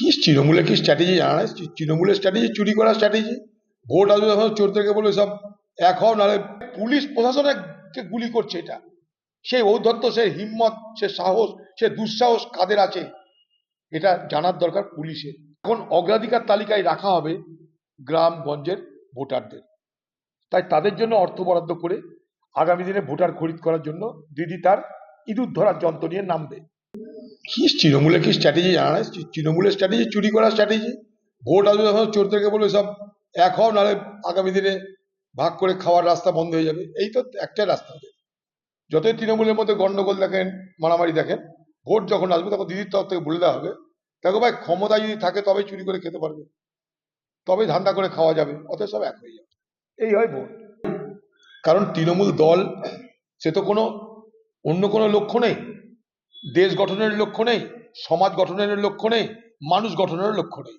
কি তৃণমূলের কি স্ট্র্যাটেজি জানা নাই? তৃণমূলের স্ট্র্যাটেজি চুরি করার স্ট্র্যাটেজি ভোট আসবে যখন চোর থেকে বলবে সব এক হও, নাহলে পুলিশ প্রশাসনকে গুলি করছে এটা। সেই ঔদ্ধত্য, সে হিম্মত, সে সাহস, সে দুঃসাহস কাদের আছে? এটা জানার দরকার পুলিশের। এখন অগ্রাধিকার তালিকায় রাখা হবে গ্রামগঞ্জের ভোটারদের। তাই তাদের জন্য অর্থ বরাদ্দ করে আগামী দিনে ভোটার খরিদ করার জন্য দিদি তার ইঁদুর ধরার যন্ত্র নিয়ে নামবে। কি তৃণমূলের কি স্ট্র্যাটেজি জানা নাই? তৃণমূলের স্ট্র্যাটেজি চুরি করার স্ট্র্যাটেজি ভোট আসবে চোর থেকে বলবে, সব এক হও, নাহলে আগামী দিনে ভাগ করে খাওয়ার রাস্তা বন্ধ হয়ে যাবে। এই তো একটাই রাস্তা। যতই তৃণমূলের মধ্যে গন্ডগোল দেখেন, মারামারি দেখেন, ভোট যখন আসবে তখন দিদির তরফ থেকে বলে দেওয়া হবে, দেখো ভাই, ক্ষমতা যদি থাকে তবেই চুরি করে খেতে পারবে তবে ধান্দা করে খাওয়া যাবে অত সব এক হয়ে যাবে। এই হয় ভোট। কারণ তৃণমূল দল, সে তো কোনো, অন্য কোনো লক্ষ্য নেই। দেশ গঠনের লক্ষ্য নেই, সমাজ গঠনের লক্ষ্য নেই, মানুষ গঠনের লক্ষ্য নেই।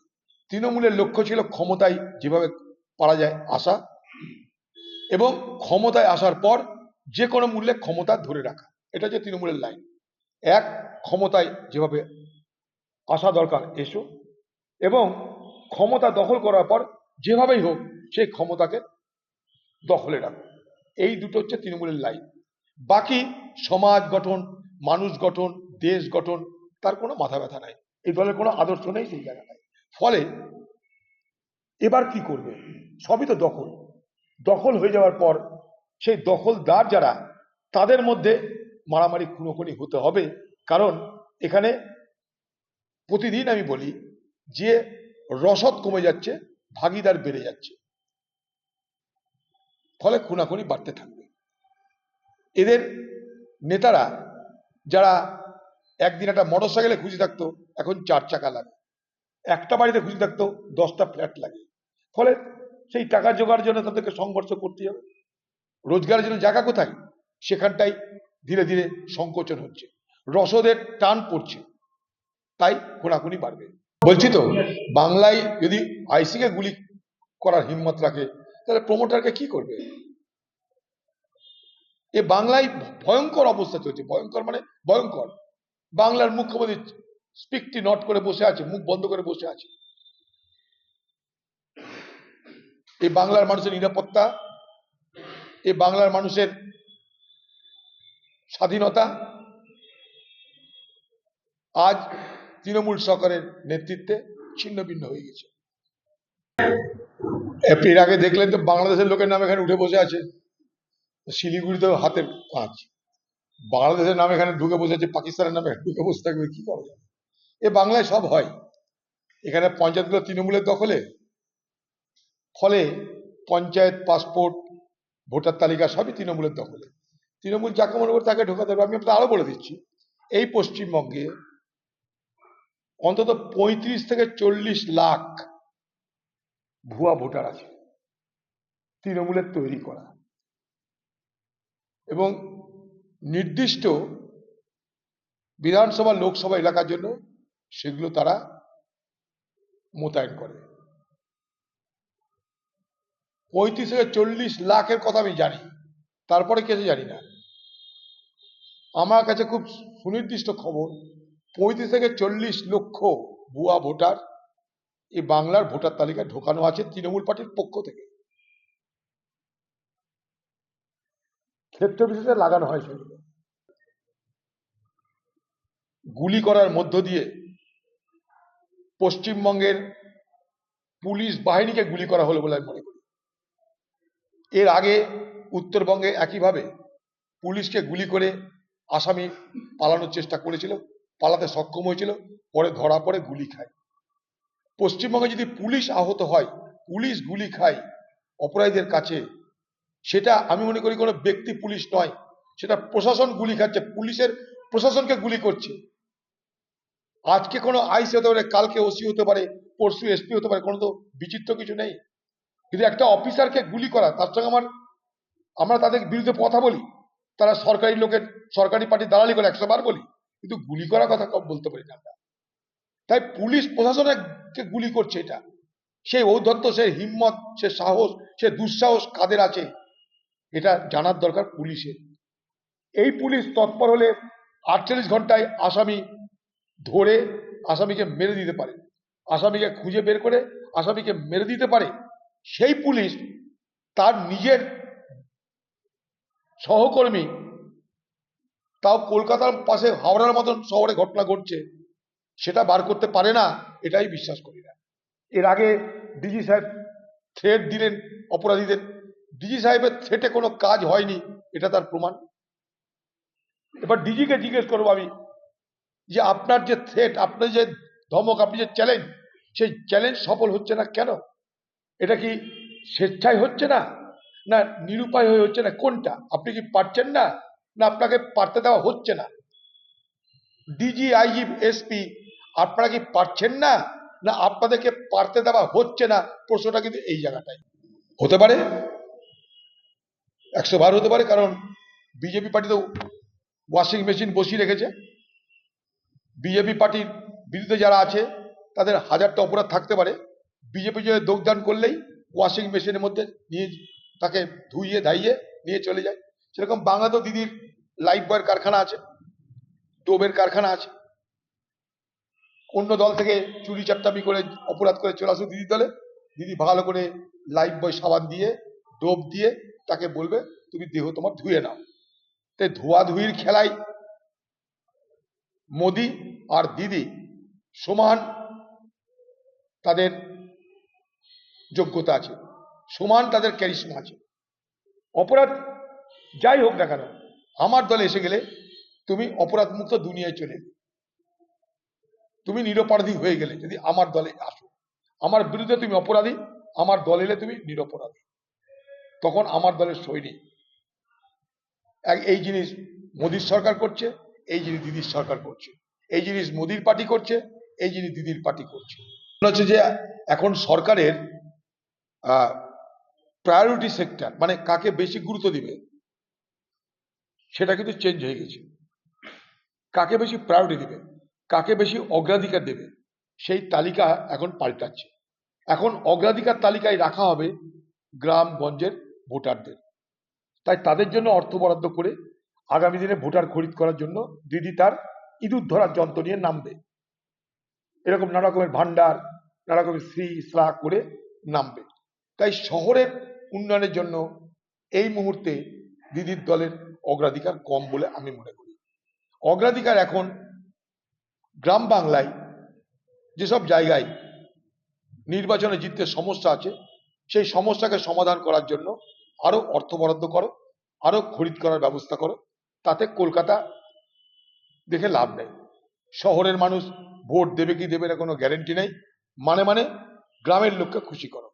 তৃণমূলের লক্ষ্য ছিল ক্ষমতায় যেভাবে পারা যায় আসা এবং ক্ষমতায় আসার পর যে কোনো মূল্যে ক্ষমতা ধরে রাখা। এটা হচ্ছে তৃণমূলের লাইন। এক, ক্ষমতায় যেভাবে আসা দরকার, এসো। এবং ক্ষমতা দখল করার পর যেভাবেই হোক, সেই ক্ষমতাকে দখলে রাখো। এই দুটো হচ্ছে তৃণমূলের লাইন। বাকি সমাজ গঠন মানুষ গঠন, দেশ গঠন, তার কোনো মাথা ব্যথা নাই। এই দলের কোনো আদর্শ নেই, সেই জায়গাটায় ফলে এবার কি করবে? সবই তো দখল। দখল হয়ে যাওয়ার পর সেই দখলদার যারা, তাদের মধ্যে মারামারি, খুনোখুনি হতে হবে। কারণ এখানে প্রতিদিন আমি বলি, যে রসদ কমে যাচ্ছে, ভাগিদার বেড়ে যাচ্ছে। ফলে খুনাখুনি বাড়তে থাকবে। এদের নেতারা যারা একদিন একটা মোটর সাইকেলে খুশি থাকতো, এখন চার চাকা লাগে। একটা বাড়িতে খুশি থাকতো, দশটা ফ্ল্যাট লাগে। ফলে সেই টাকা জোগাড় জন্য তাদেরকে সংঘর্ষ করতে হবে। রোজগারের জন্য জায়গা কোথায়? সেখানটাই ধীরে ধীরে সংকোচন হচ্ছে। রসদের টান পড়ছে। তাই খোনাখুনি বাড়বে। বলছি তো, বাংলায় যদি আইসিকে গুলি করার হিম্মত রাখে, তাহলে প্রমোটারকে কি করবে? এ বাংলায় ভয়ঙ্কর অবস্থা চলছে, ভয়ঙ্কর মানে ভয়ঙ্কর। বাংলার মুখ্যমন্ত্রী স্পিকটি নট করে বসে আছে, মুখ বন্ধ করে বসে আছে। এই বাংলার মানুষের নিরাপত্তা এই বাংলার মানুষের স্বাধীনতা, আজ তৃণমূল সরকারের নেতৃত্বে ছিন্ন ভিন্ন হয়ে গেছে। এর আগে দেখলেন তো বাংলাদেশের লোকের নাম এখানে উঠে বসে আছে। শিলিগুড়িতেও হাতের কাজ। বাংলাদেশের নাম এখানে ঢুকে বসে আছে পাকিস্তানের নামে ঢুকে বসে থাকবে, কি করা যাবে? এ বাংলায় সব হয়। এখানে পঞ্চায়েতগুলো তৃণমূলের দখলে। ফলে পঞ্চায়েত, পাসপোর্ট, ভোটার তালিকা সবই তৃণমূলের দখলে। তৃণমূল যাকে মনে করে তাকে ঢোকাতে হবে আমি আপনাকে আরও বলে দিচ্ছি, এই পশ্চিমবঙ্গে অন্তত পঁয়ত্রিশ থেকে চল্লিশ লাখ ভুয়া ভোটার আছে, তৃণমূলের তৈরি করা। এবং নির্দিষ্ট বিধানসভা, লোকসভা এলাকার জন্য সেগুলো তারা মোতায়েন করে। পঁয়ত্রিশ থেকে চল্লিশ লাখের কথা আমি জানি, তারপরে কেসে জানি না। আমার কাছে খুব সুনির্দিষ্ট খবর, পঁয়ত্রিশ থেকে চল্লিশ লক্ষ ভুয়া ভোটার এই বাংলার ভোটার তালিকায় ঢোকানো আছে তৃণমূল পার্টির পক্ষ থেকে। ক্ষেত্র বিশেষে লাগানো হয় সেগুলো। গুলি করার মধ্য দিয়ে পশ্চিমবঙ্গের পুলিশ বাহিনীকে গুলি করা হলো বলে আমি মনে করি। এর আগে উত্তরবঙ্গে একইভাবে পুলিশকে গুলি করে আসামি পালানোর চেষ্টা করেছিল, পালাতে সক্ষম হয়েছিল, পরে ধরা পড়ে গুলি খায়। পশ্চিমবঙ্গে যদি পুলিশ আহত হয়, পুলিশ গুলি খায়, অপরাধীদের কাছে সেটা আমি মনে করি কোনো ব্যক্তি পুলিশ নয়। সেটা প্রশাসন গুলি খাচ্ছে, পুলিশের প্রশাসনকে গুলি করছে। আজকে কোনো আইসি হতে পারে, কালকে ওসি হতে পারে, পরশু এসপি হতে পারে, কোনো তো বিচিত্র কিছু নেই। কিন্তু একটা অফিসারকে গুলি করা, তার সঙ্গে আমার, আমরা তাদের বিরুদ্ধে কথা বলি। তারা সরকারি লোকের, সরকারি পার্টির দালালি করে, একশো বার বলি। কিন্তু গুলি করার কথা বলতে পারি না আমরা। তাই পুলিশ প্রশাসনকে গুলি করছে এটা, সেই ঔদ্ধত্য, সে হিম্মত, সে সাহস, সে দুঃসাহস কাদের আছে? এটা জানার দরকার পুলিশের। এই পুলিশ তৎপর হলে আটচল্লিশ ঘন্টায় আসামি ধরে আসামিকে মেরে দিতে পারে। আসামিকে খুঁজে বের করে আসামিকে মেরে দিতে পারে। সেই পুলিশ তার নিজের সহকর্মী তাও কলকাতার পাশে হাওড়ার মতন শহরে ঘটনা ঘটছে, সেটা বার করতে পারে না, এটাই বিশ্বাস করি না। এর আগে ডিজি সাহেব থ্রেট দিলেন অপরাধীদের। ডিজি সাহেবের থ্রেটে কোনো কাজ হয়নি, এটা তার প্রমাণ। এবার ডিজিকে জিজ্ঞেস করব আমি, যে আপনার যে থ্রেট আপনার যে ধমক, আপনি যে চ্যালেঞ্জ সেই চ্যালেঞ্জ সফল হচ্ছে না কেন? এটা কি স্বেচ্ছায় হচ্ছে না? না নিরুপায় হয়ে হচ্ছে না? কোনটা? আপনি কি পারছেন না? না আপনাকে পারতে দেওয়া হচ্ছে না? ডিজি, আইজি, এসপি, আপনারা কি পারছেন না? না আপনাদেরকে পারতে দেওয়া হচ্ছে না? প্রশ্নটা কিন্তু এই জায়গাটাই হতে পারে একশো বার হতে পারে, কারণ বিজেপি পার্টি তো ওয়াশিং মেশিন বসিয়ে রেখেছে। বিজেপি পার্টির বিরুদ্ধে যারা আছে, তাদের হাজারটা অপরাধ থাকতে পারে। বিজেপি যদি যোগদান করলেই ওয়াশিং মেশিনের মধ্যে নিয়ে তাকে ধুইয়ে, ধাইয়ে নিয়ে চলে যায়। সেরকম বাংলাতেও দিদির লাইফ বয়ের কারখানা আছে, ডোবের কারখানা আছে। অন্য দল থেকে চুরি চাপটামি করে অপরাধ করে চলে আসুক দিদির দলে। দিদি ভালো করে লাইফ বয় সাবান দিয়ে, ডোব দিয়ে তাকে বলবে, তুমি দেহ তোমার ধুয়ে নাও। তাই ধোয়া ধুইর খেলায় মোদি আর দিদি সমান তাদের যোগ্যতা আছে, সমান তাদের ক্যারিশমা আছে। অপরাধ যাই হোক না কেন, আমার দলে এসে গেলে তুমি অপরাধ মুক্ত দুনিয়ায় চলে তুমি নিরপরাধী হয়ে গেলে যদি আমার দলে আসো। আমার বিরুদ্ধে তুমি অপরাধী, আমার দল এলে তুমি নিরপরাধী। তখন আমার দলের সৈনিক। এই জিনিস মোদির সরকার করছে, এই জিনিস দিদির সরকার করছে। এই জিনিস মোদির পার্টি করছে, এই জিনিস দিদির পার্টি করছে। হচ্ছে যে এখন সরকারের প্রায়োরিটি সেক্টর মানে কাকে বেশি গুরুত্ব দিবে, সেটা কিন্তু চেঞ্জ হয়ে গেছে। কাকে বেশি প্রায়োরিটি দিবে, কাকে বেশি অগ্রাধিকার দেবে, সেই তালিকা এখন পাল্টাচ্ছে। এখন অগ্রাধিকার তালিকায় রাখা হবে গ্রামগঞ্জের ভোটারদের। তাই তাদের জন্য অর্থ বরাদ্দ করে আগামী দিনে ভোটার খরিদ করার জন্য দিদি তার ইঁদুর ধরার যন্ত্র নিয়ে নামবে এরকম নানা রকমের ভান্ডার নানা রকমের শ্রী শ্রা করে নামবে তাই শহরের উন্নয়নের জন্য এই মুহূর্তে দিদির দলের অগ্রাধিকার কম বলে আমি মনে করি। অগ্রাধিকার এখন গ্রাম বাংলায় যেসব জায়গায় নির্বাচনে জিততে সমস্যা আছে, সেই সমস্যাকে সমাধান করার জন্য আরও অর্থ বরাদ্দ করো, আরও খরিদ করার ব্যবস্থা করো, তাতে কলকাতা দেখে লাভ নেই। শহরের মানুষ ভোট দেবে কি দেবে না কোনো গ্যারেন্টি নেই। মানে মানে গ্রামের লোককে খুশি করো।